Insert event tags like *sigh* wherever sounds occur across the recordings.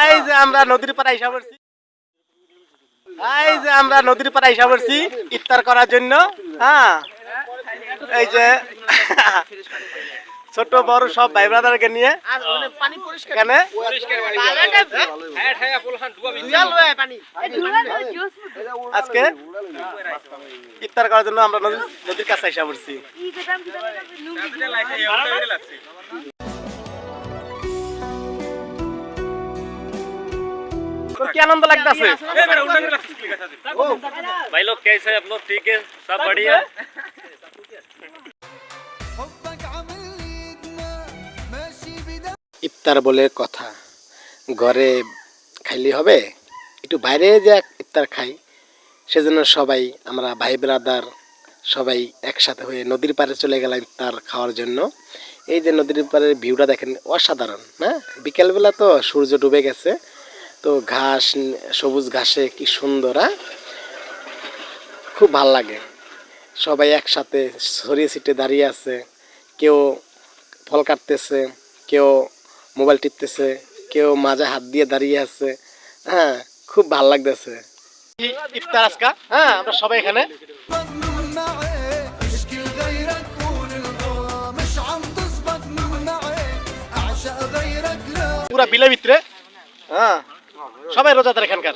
এই যে আমরা নদীর পাড়ে পড়ছি। এই যে আমরা নদীর পাড়ে আইসা পড়ছি ইফতার করার জন্য হ্যাঁ? এই যে *laughs* ছোট বড় সব ভাই ব্রাদারকে নিয়ে। এখানে? আজকে ইফতার করার জন্য আমরা নদীর নদীর কাছে আইসা পড়ছি। आनंद लगता से भाई लोग कैसे आप लोग ठीक है सब बढ़िया ইফতার বলে কথা। ঘরে খাইলে হবে? একটু বাইরে যে ইফতার খাই সেজন্য সবাই আমরা ভাই ব্রাদার সবাই একসাথে হয়ে নদীর পারে চলে গেলাম ইফতার খাওয়ার জন্য। এই যে নদীর পারের ভিউটা দেখেন অসাধারণ হ্যাঁ বিকেলবেলা তো সূর্য ডুবে গেছে। তো ঘাস, সবুজ ঘাসে কি সুন্দর হ্যাঁ? খুব ভালো লাগে। সবাই একসাথে ছড়িয়ে ছিটে দাঁড়িয়ে আছে। কেউ ফল কাটতেছে, কেউ মোবাইল টিপতেছে, কেউ মাঝে হাত দিয়ে দাঁড়িয়ে আছে। হ্যাঁ খুব ভালো লাগতেছে। ইফতার আজকা হ্যাঁ আমরা সবাই এখানে। পুরা বিলে ভিতরে। হ্যাঁ। সবাই রোজাদার এখানকার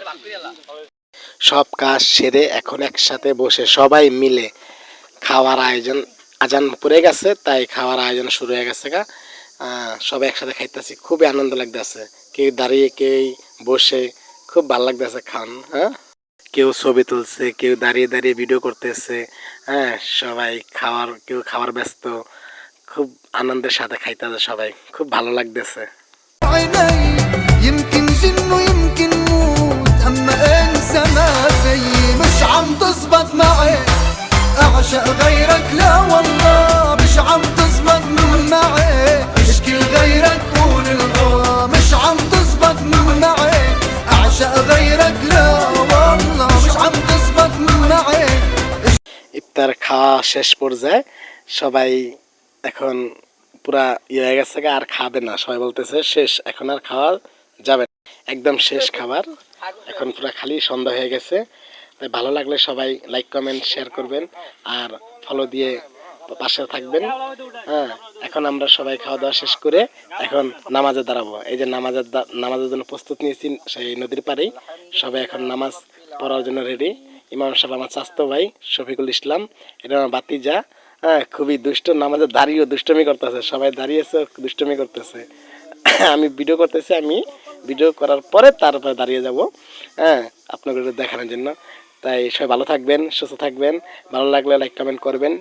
সব কাজ সেরে এখন একসাথে বসে সবাই মিলে খাওয়ার আয়োজন আজান পড়ে গেছে তাই খাওয়ার আয়োজন শুরু হয়ে গেছে গা। সবাই একসাথে খাইতেছি খুবই আনন্দ লাগতেছে। কেউ দাঁড়িয়ে কেউ বসে খুব ভালো লাগতেছে খান হ্যাঁ? কেউ ছবি তুলছে কেউ দাঁড়িয়ে দাঁড়িয়ে ভিডিও করতেছে হ্যাঁ? সবাই খাওয়ার কেউ খাওয়ার ব্যস্ত খুব আনন্দের সাথে খাইতেছে সবাই খুব ভালো লাগতেছে। عيني يمكن جن ويمكن موت اما انسى ما فيي مش عم تزبط معي اعشق غيرك لا والله مش عم تزبط معي اشكي لغيرك قول الغوا مش عم تزبط معي اعشق غيرك لا والله مش عم تزبط معي ইফতার খাওয়া শেষ পর্যায়ে সবাই এখন পুরা ইয়ে হয়ে গেছে গা, আর খাবে না সবাই বলতেছে শেষ এখন আর খাওয়া যাবে না। একদম শেষ খাবার। এখন পুরা খালি, সন্ধ্যা হয়ে গেছে। তাই ভালো লাগলে সবাই লাইক কমেন্ট শেয়ার করবেন আর ফলো দিয়ে পাশে থাকবেন। হ্যাঁ এখন আমরা সবাই খাওয়া দাওয়া শেষ করে এখন নামাজে দাঁড়াবো। এই যে নামাজের নামাজের জন্য প্রস্তুত নিয়েছি সেই নদীর পাড়েই। সবাই এখন নামাজ পড়ার জন্য রেডি ইমাম সাহেব আমার চাস্তো ভাই, শফিকুল ইসলাম, এটা আমার বাতিজা হ্যাঁ খুবই দুষ্ট, নামাজে দাঁড়িয়েও দুষ্টমি করতেছে। সবাই দাঁড়িয়েছে, দুষ্টমি করতেছে। *coughs* আমি ভিডিও করতেছি, আমি ভিডিও করার পরে তারপরে দাঁড়িয়ে যাব। হ্যাঁ আপনাদের দেখানোর জন্য। তাই সবাই ভালো থাকবেন, সুস্থ থাকবেন। ভালো লাগলে লাইক কমেন্ট করবেন।